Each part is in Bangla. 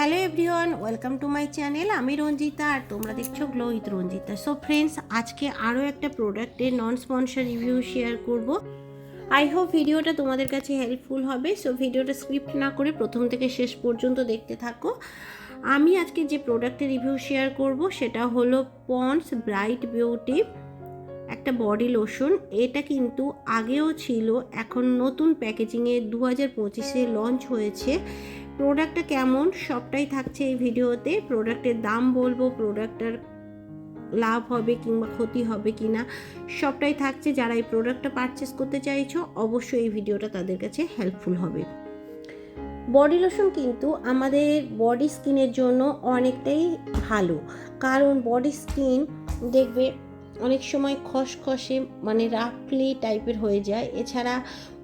Hello everyone, welcome to my channel. আমি রঞ্জিতা আর তোমরা দেখছ glow with Ranjita. So friends আজকে আরও একটা প্রোডাক্টের নন স্পন্সর রিভিউ শেয়ার করব। আই হোপ ভিডিওটা তোমাদের কাছে হেল্পফুল হবে। সো ভিডিওটা স্ক্রিপ্ট না করে প্রথম থেকে শেষ পর্যন্ত দেখতে থাকো। আমি আজকে যে প্রোডাক্টের রিভিউ শেয়ার করব, সেটা হলো পন্স ব্রাইট বিউটি একটা বডি লোশন এটা কিন্তু আগেও ছিল, এখন নতুন প্যাকেজিংয়ে দু হাজার পঁচিশে লঞ্চ হয়েছে। প্রোডাক্টটা কেমন? সবটাই থাকছে এই ভিডিওতে। প্রোডাক্টের দাম বলব প্রোডাক্টটার লাভ হবে কিংবা ক্ষতি হবে কি না সবটাই থাকছে। যারা এই প্রোডাক্টটা পারচেস করতে চাইছো, অবশ্যই এই ভিডিওটা তাদের কাছে হেল্পফুল হবে। বডি লোশন কিন্তু আমাদের বডি স্কিনের জন্য অনেকটাই ভালো। কারণ বডি স্কিন দেখবে অনেক সময় খসখসে মানে রাফলি টাইপের হয়ে যায়। এছাড়া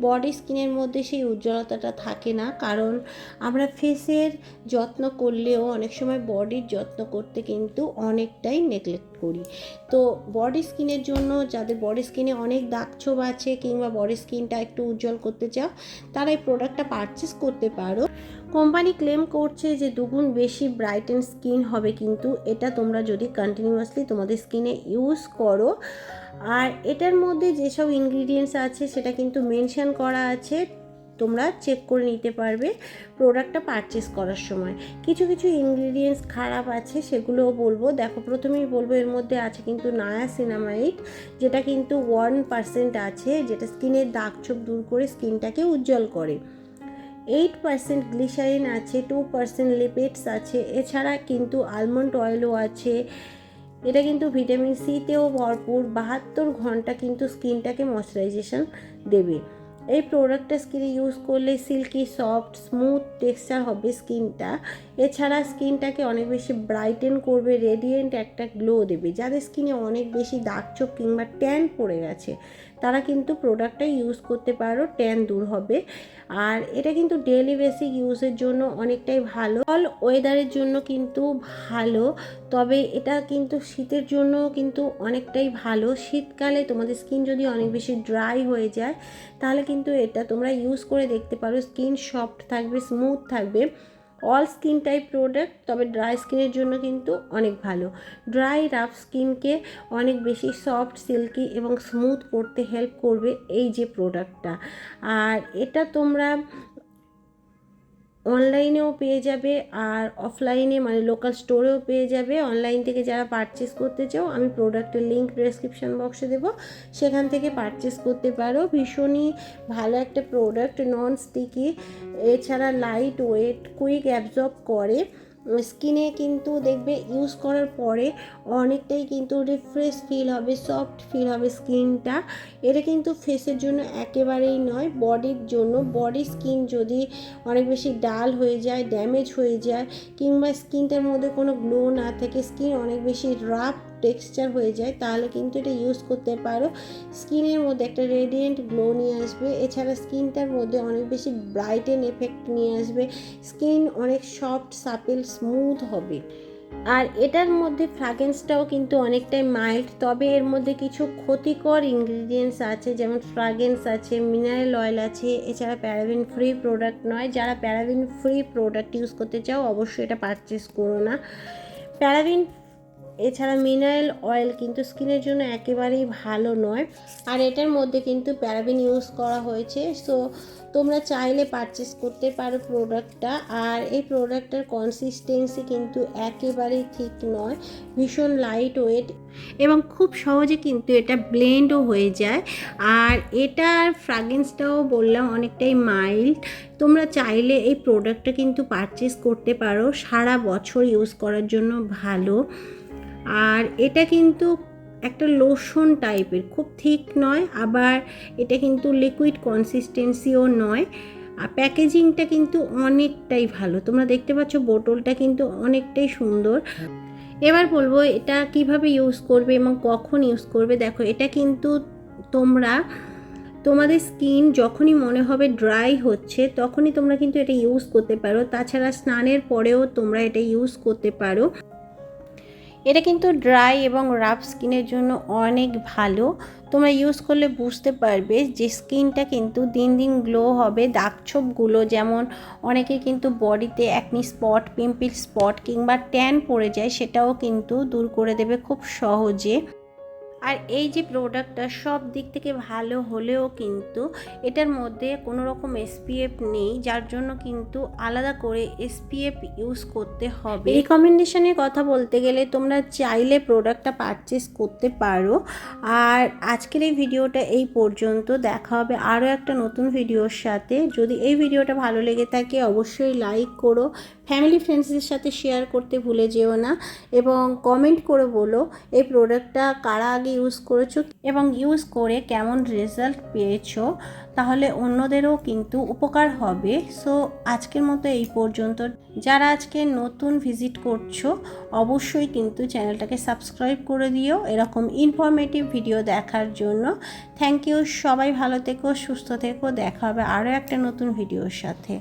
বডি স্কিনের মধ্যে সেই উজ্জ্বলতাটা থাকে না। কারণ আমরা ফেসের যত্ন করলেও অনেক সময় বডির যত্ন করতে কিন্তু অনেকটাই নেগলেক্ট করি। তো বডি স্কিনের জন্য যাদের বডি স্কিনে অনেক দাগ ছোপ আছে কিংবা বডি স্কিনটা একটু উজ্জ্বল করতে চাও, তারা এই প্রোডাক্টটা পারচেস করতে পারো। কোম্পানি ক্লেম করছে যে দুগুণ বেশি ব্রাইটেন স্কিন হবে কিন্তু এটা তোমরা যদি কন্টিনিউয়াসলি তোমাদের স্কিনে ইউজ করো। আর এটার মধ্যে যেসব ইনগ্রিডিয়েন্টস আছে, সেটা কিন্তু মেনশান করা আছে, তোমরা চেক করে নিতে পারবে প্রোডাক্টটা পারচেস করার সময়। কিছু কিছু ইনগ্রিডিয়েন্টস খারাপ আছে, সেগুলোও বলব। দেখো, প্রথমেই বলব, এর মধ্যে আছে কিন্তু নায়া সিনামাইট যেটা কিন্তু ওয়ান পার্সেন্ট আছে, যেটা স্কিনের দাগ ছোপ দূর করে স্কিনটাকে উজ্জ্বল করে। এইট পার্সেন্ট গ্লিসারিন আছে টু পার্সেন্ট লিপিডস আছে, এছাড়া কিন্তু আলমন্ড অয়েলও আছে। এটা কিন্তু ভিটামিন সিতেও ভরপুর, বাহাত্তর ঘণ্টা কিন্তু স্কিনটাকে ময়শ্চারাইজেশন দেবে। এই প্রোডাক্টটা স্কিনে ইউজ করলে সিল্কি সফট স্মুথ টেক্সচার হবে স্কিনটা এছাড়া স্কিনটাকে অনেক বেশি ব্রাইটেন করবে রেডিয়েন্ট একটা গ্লো দেবে। যাদের স্কিনে অনেক বেশি দাগ চোখ কিংবা ট্যান পড়ে গেছে তারা কিন্তু প্রোডাক্টটা ইউজ করতে পারো ট্যান দূর হবে। আর এটা কিন্তু ডেলি বেসিক ইউজের জন্য অনেকটাই ভালো। অল ওয়েদারের জন্য কিন্তু ভালো, তবে এটা কিন্তু শীতের জন্য কিন্তু অনেকটাই ভালো। শীতকালে তোমাদের স্কিন যদি অনেক বেশি ড্রাই হয়ে যায়, তাহলে কিন্তু এটা তোমরা ইউজ করে দেখতে পারো। স্কিন সফট থাকবে স্মুথ থাকবে। অল স্কিন টাইপ প্রোডাক্ট তবে ড্রাই স্কিনের জন্য কিন্তু অনেক ভালো। ড্রাই রাফ স্কিনকে অনেক বেশি সফট সিল্কি এবং স্মুথ করতে হেল্প করবে এই যে প্রোডাক্টটা আর এটা তোমরা অনলাইনেও পেয়ে যাবে আর অফলাইনে মানে লোকাল স্টোরেও পেয়ে যাবে। অনলাইন থেকে যারা পারচেস করতে চাও, আমি প্রোডাক্টের লিঙ্ক প্রেসক্রিপশন বক্সে দেবো। সেখান থেকে পারচেস করতে পারো। ভীষণই ভালো একটা প্রোডাক্ট নন স্টিকি এছাড়া লাইট ওয়েট কুইক অ্যাবজর্ব করে। স্কিনে কিন্তু দেখবে ইউজ করার পরে অনেকটাই কিন্তু রিফ্রেশ ফিল হবে সফট ফিল হবে স্কিনটা এটা কিন্তু ফেসের জন্য একেবারেই নয় বডির জন্য। বডি স্কিন যদি অনেক বেশি ডাল হয়ে যায় ড্যামেজ হয়ে যায়, কিংবা স্কিনটার মধ্যে কোনো গ্লো না থাকে স্কিন অনেক বেশি রাফ টেক্সচার হয়ে যায়, তাহলে কিন্তু এটা ইউজ করতে পারো। স্কিনের মধ্যে একটা রেডিয়েন্ট গ্লো নিয়ে আসবে। এছাড়া স্কিনটার মধ্যে অনেক বেশি ব্রাইটেন এফেক্ট নিয়ে আসবে। স্কিন অনেক সফট সাপেল স্মুথ হবে। আর এটার মধ্যে ফ্রাগেন্সটাও কিন্তু অনেকটাই মাইল্ড তবে এর মধ্যে কিছু ক্ষতিকর ইনগ্রিডিয়েন্টস আছে, যেমন ফ্রাগেন্স আছে মিনারেল অয়েল আছে, এছাড়া প্যারাবিন ফ্রি প্রোডাক্ট নয়। যারা প্যারাবিন ফ্রি প্রোডাক্ট ইউজ করতে চাও, অবশ্যই এটা পারচেস করো না। প্যারাবিন এছাড়া মিনারেল অয়েল কিন্তু স্কিনের জন্য একেবারেই ভালো নয়। আর এটার মধ্যে কিন্তু প্যারাবিন ইউজ করা হয়েছে। সো, তোমরা চাইলে পারচেস করতে পারো প্রোডাক্টটা আর এই প্রোডাক্টটার কনসিস্টেন্সি কিন্তু একেবারেই ঠিক নয়। ভীষণ লাইট ওয়েট এবং খুব সহজে কিন্তু এটা ব্লেন্ডও হয়ে যায়। আর এটার ফ্রাগেন্সটাও বললাম অনেকটাই মাইল্ড তোমরা চাইলে এই প্রোডাক্টটা কিন্তু পারচেস করতে পারো। সারা বছর ইউজ করার জন্য ভালো। আর এটা কিন্তু একটা লোশন টাইপের খুব থিক নয়, আবার এটা কিন্তু লিকুইড কনসিস্টেন্সিও নয়। আর প্যাকেজিংটা কিন্তু অনেকটাই ভালো। তোমরা দেখতে পাচ্ছ বোতলটা কিন্তু অনেকটাই সুন্দর। এবার বলব এটা কীভাবে ইউজ করবে এবং কখন ইউজ করবে। দেখো, এটা কিন্তু তোমরা, তোমাদের স্কিন যখনই মনে হবে ড্রাই হচ্ছে, তখনই তোমরা কিন্তু এটা ইউজ করতে পারো। তাছাড়া স্নানের পরেও তোমরা এটা ইউজ করতে পারো। এটা কিন্তু ড্রাই এবং রাফ স্কিনের জন্য অনেক ভালো। তোমরা ইউজ করলে বুঝতে পারবে যে স্কিনটা কিন্তু দিন দিন গ্লো হবে। দাগছোপগুলো যেমন অনেকে কিন্তু বডিতে একনি স্পট পিম্পিল স্পট কিংবা ট্যান পড়ে যায়, সেটাও কিন্তু দূর করে দেবে খুব সহজে। আর এই যে প্রোডাক্টটা সব দিক থেকে ভালো হলেও কিন্তু এটার মধ্যে কোনো রকম এসপিএফ নেই, যার জন্য কিন্তু আলাদা করে এসপিএফ ইউজ করতে হবে। রিকমেন্ডেশনের কথা বলতে গেলে তোমরা চাইলে প্রোডাক্টটা পারচেস করতে পারো। আর আজকের এই ভিডিওটা এই পর্যন্ত। দেখা হবে আরও একটা নতুন ভিডিওর সাথে। যদি এই ভিডিওটা ভালো লেগে থাকে, অবশ্যই লাইক করো। ফ্যামিলি ফ্রেন্ডসদের সাথে শেয়ার করতে ভুলে যেও না এবং কমেন্ট করে বলো এই প্রোডাক্টটা কারা আগে ইউজ করেছ এবং ইউজ করে কেমন রেজাল্ট পেয়েছ, তাহলে অন্যদেরও কিন্তু উপকার হবে। সো আজকের মতো এই পর্যন্ত। যারা আজকে নতুন ভিজিট করছ, অবশ্যই কিন্তু চ্যানেলটাকে সাবস্ক্রাইব করে দিও এরকম ইনফরমেটিভ ভিডিও দেখার জন্য। থ্যাংক ইউ সবাই ভালো থেকো, সুস্থ থেকো, দেখা হবে আরও একটা নতুন ভিডিওর সাথে।